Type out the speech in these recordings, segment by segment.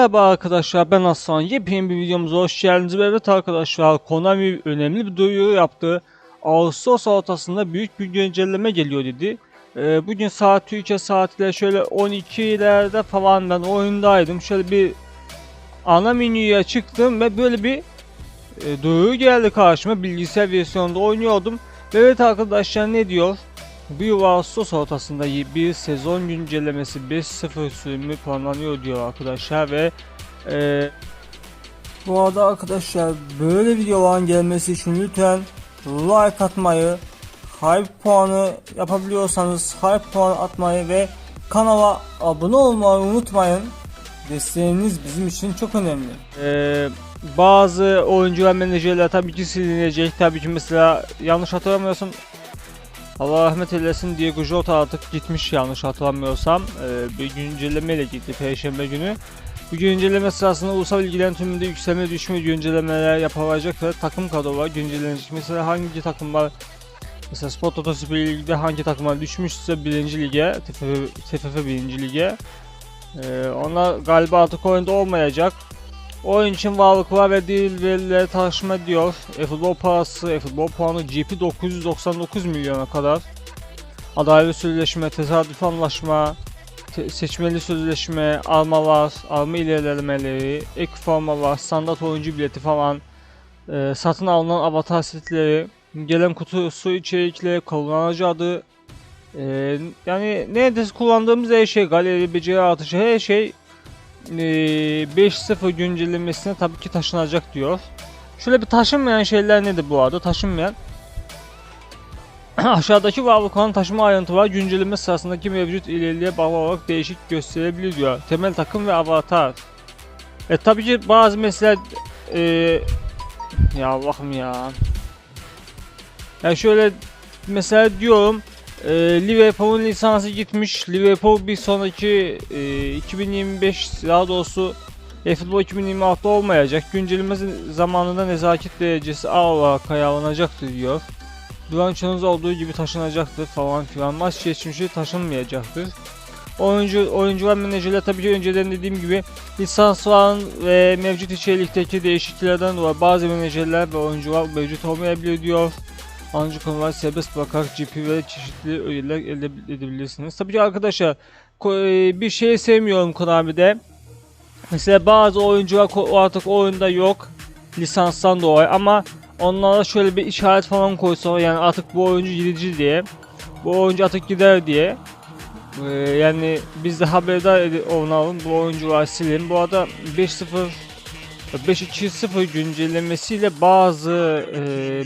Merhaba arkadaşlar ben Hasan. Yepyeni bir videomuza hoş geldiniz. Ve Evet arkadaşlar Konami önemli bir duyuru yaptı. Ağustos ortasında büyük bir güncelleme geliyor dedi. Ee, bugün saat Türkiye saatiyle şöyle 12'lerde falan ben oyundaydım. Şöyle bir ana menüye çıktım ve böyle bir e, duyuru geldi karşıma. Bilgisayar versiyonunda oynuyordum. Ve Evet arkadaşlar ne diyor? Bu yıl Ağustos ortasında bir sezon güncellemesi 5.0 sürümü planlanıyor diyor arkadaşlar ve e, bu arada arkadaşlar böyle videoların gelmesi için lütfen like atmayı, hype puanı yapabiliyorsanız hype puanı atmayı ve kanala abone olmayı unutmayın. Desteğiniz bizim için çok önemli. E, bazı oyuncu ve menajerler tabii ki silinecek. Tabii ki mesela yanlış hatırlamıyorsam Allah rahmet eylesin Diego Jota artık gitmiş yanlış hatırlamıyorsam ee, bir güncellemeyle gitti Perşembe günü. Bu güncelleme sırasında ulusal ilgilen tümünde yükselme düşme güncellemeler yapılacak ve takım kadrolar güncellenecek. Mesela hangi takımlar mesela Sport Toto Süper Lig'de hangi takımlar düşmüşse 1. lige, TFF, TFF 1. lige ee, onlar galiba artık oyunda olmayacak. Oyun için varlıklar ve değil verileri tartışma diyor. E-futbol parası, e-futbol puanı GP 999 milyona kadar. Adaylı sözleşme, tesadüf anlaşma, seçmeli sözleşme, armalar, arma ilerlemeleri, ek formalar, standart oyuncu bileti falan, e, satın alınan avatar setleri, gelen kutusu içerikleri, kullanıcı adı, e, yani neredeyse kullandığımız her şey, galeri, beceri artışı, her şey 5.0 güncellemesine tabii ki taşınacak diyor. Şöyle bir taşınmayan şeyler nedir bu arada? Taşınmayan Aşağıdaki olan taşıma ayrıntıları güncelleme sırasındaki mevcut ilerliğe bağlı olarak değişik gösterebilir diyor. Temel takım ve avatar. E tabii ki bazı mesela e, ya Allah'ım ya. Ya şöyle mesela diyorum e, Liverpool'un lisansı gitmiş. Liverpool bir sonraki e, 2025 daha doğrusu eFootball 2026'da olmayacak. Güncelleme zamanında nezaket derecesi A olarak ayarlanacaktır diyor. Duranço'nuz olduğu gibi taşınacaktır falan filan. Maç geçmişi taşınmayacaktır. Oyuncu, oyuncular menajerler tabii ki önceden dediğim gibi lisansların ve mevcut içerikteki değişikliklerden dolayı bazı menajerler ve oyuncular mevcut olmayabilir diyor. Ancak konular serbest bırakarak GP ve çeşitli ödüller elde edebilirsiniz. Tabii ki arkadaşlar e, bir şey sevmiyorum Konami'de. Mesela bazı oyuncular artık oyunda yok lisanstan dolayı ama onlara şöyle bir işaret falan koysa yani artık bu oyuncu gidici diye bu oyuncu artık gider diye Ee, yani biz de haberdar olalım bu oyuncular silin bu arada 5-0 5-2-0 güncellemesiyle bazı e,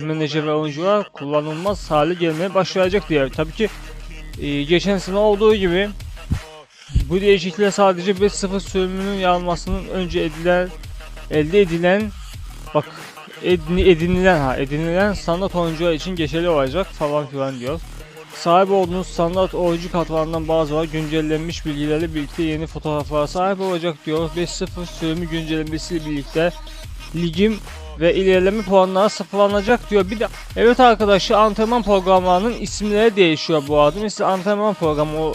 menajer ve oyuncular kullanılmaz hale gelmeye başlayacak diye. Tabii ki e, geçen sene olduğu gibi bu değişiklikler sadece 5-0 sürümünün yanmasının önce edilen elde edilen bak edini, edinilen ha edinilen standart oyuncular için geçerli olacak falan filan diyor. Sahip olduğunuz standart oyuncu katlarından bazıları güncellenmiş bilgilerle birlikte yeni fotoğraflara sahip olacak diyor. 5.0 sürümü güncellemesiyle birlikte ligim ve ilerleme puanları sıfırlanacak diyor. Bir de evet arkadaşlar antrenman programlarının isimleri değişiyor bu arada. Mesela antrenman programı o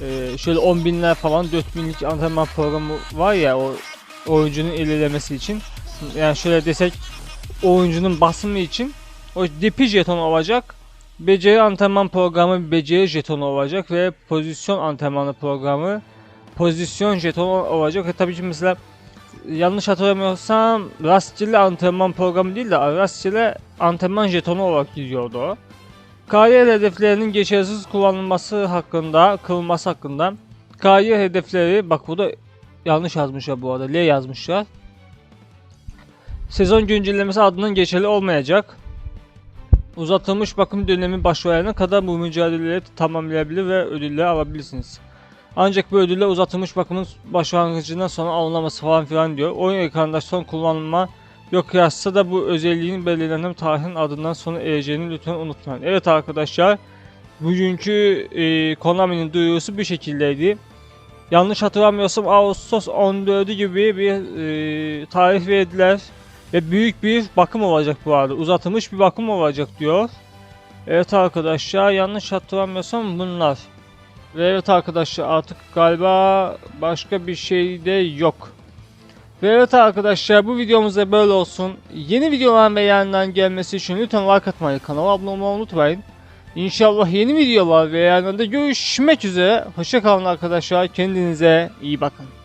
e, şöyle 10 binler falan 4000'lik antrenman programı var ya o oyuncunun ilerlemesi için. Yani şöyle desek oyuncunun basımı için o DP jeton olacak. Beceri antrenman programı beceri jetonu olacak ve pozisyon antrenmanı programı pozisyon jetonu olacak. Ve tabii ki mesela yanlış hatırlamıyorsam rastgele antrenman programı değil de rastgele antrenman jetonu olarak gidiyordu o. Kariyer hedeflerinin geçersiz kullanılması hakkında, kılınması hakkında kariyer hedefleri bak burada yanlış yazmışlar bu arada. L yazmışlar. Sezon güncellemesi adının geçerli olmayacak. Uzatılmış bakım dönemi başlayana kadar bu mücadeleleri tamamlayabilir ve ödülleri alabilirsiniz. Ancak bu ödüller uzatılmış bakımın başlangıcından sonra alınaması falan filan diyor. Oyun ekranında son kullanılma yok yazsa da bu özelliğin belirlenen tarihin adından sonra ereceğini lütfen unutmayın. Evet arkadaşlar bugünkü e, Konami'nin duyurusu bu şekildeydi. Yanlış hatırlamıyorsam Ağustos 14'ü gibi bir e, tarih verdiler. Ve büyük bir bakım olacak bu arada. Uzatılmış bir bakım olacak diyor. Evet arkadaşlar yanlış hatırlamıyorsam bunlar. Ve evet arkadaşlar artık galiba başka bir şey de yok. Ve evet arkadaşlar bu videomuz da böyle olsun. Yeni videoların yayınların gelmesi için lütfen like atmayı, kanala abone olmayı unutmayın. İnşallah yeni videolar ve yayınlarda görüşmek üzere. Hoşçakalın arkadaşlar. Kendinize iyi bakın.